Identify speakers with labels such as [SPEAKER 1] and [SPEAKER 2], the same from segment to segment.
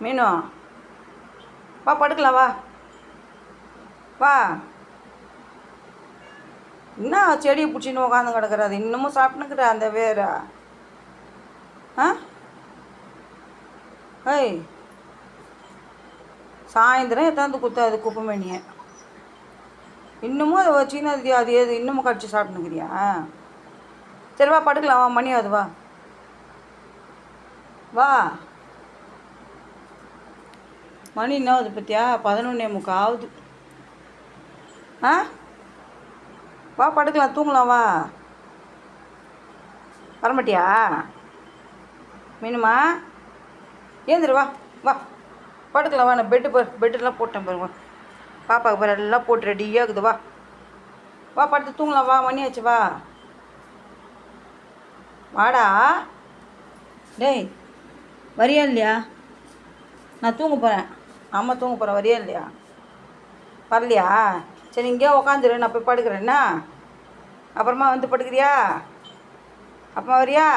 [SPEAKER 1] மீனு. வா படுக்கலாம் வா. வா. என்ன செடியை பிடிச்சின்னு உட்காந்து கிடக்குற? அது இன்னமும் சாப்பிட்டுக்கிற அந்த வேரா. ஆ? ஏய். சாயந்தரம் எத்தாந்து குத்த அது குப்பை இன்னமும் அதை வச்சுன்னு அது அது ஏது இன்னமும் கடிச்சு சாப்பிட்டுக்கிறியா சரி வா படுக்கலாம் வா மணி அது வா. வா. மணி என்ன ஆகுது பத்தியா? பதினொன்னே முக்கா ஆகுது. ஆ? வா படுக்கலாம். தூங்கலாம் வா. வரமாட்டியா? மீனுமா? ஏந்திரு வா வா. படுக்கலாம் வா. நான் பெட்டு பெட்டெல்லாம் போட்டேன் பாருங்க. பாப்பாவுக்கு பாரு எல்லாம் போட்டு ரெடியாக இருக்குது வா. வா படுத்து தூங்கலாம் வா. மணி ஆச்சு வா. வாடா. டேய் வரியா இல்லையா? நான் தூங்க போகிறேன் அம்மா தூங்க போகிறேன் வரியா இல்லையா? வரலையா? சரி இங்கேயே உக்காந்துரு நான் போய் படுக்கிறேன்னா அப்புறமா வந்து படுக்கிறியா? அப்புறமா வரியா?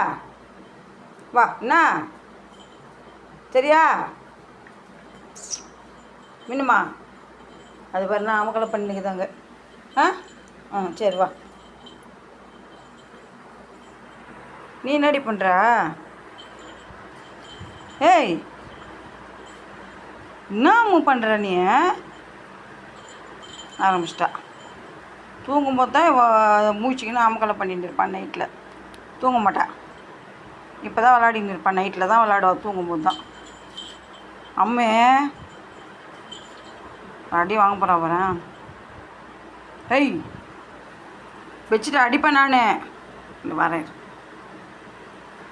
[SPEAKER 1] வா என்ன? சரியா? மின்னுமா? அது பாரு நான் அமக்கலை பண்ணிக்கிதாங்க ஆ? ஆ சரி வா. நீ என்னடி பண்ணுற ஏய் என்ன பண்ணுற நீ? ஆரம்பிச்சிட்டா. தூங்கும்போது தான் இவ மூச்சுக்கின்னு அமக்கலை பண்ணிட்டு இருப்பான் நைட்டில் தூங்க மாட்டா. இப்போ தான் விளாடின்னு இருப்பான் நைட்டில் தான் விளாடுவா தூங்கும்போது தான். அம்மே அடி வாங்க போகிறா வரேன் ஏய் வச்சுட்டு அடிப்பேன் நான். வரேன்.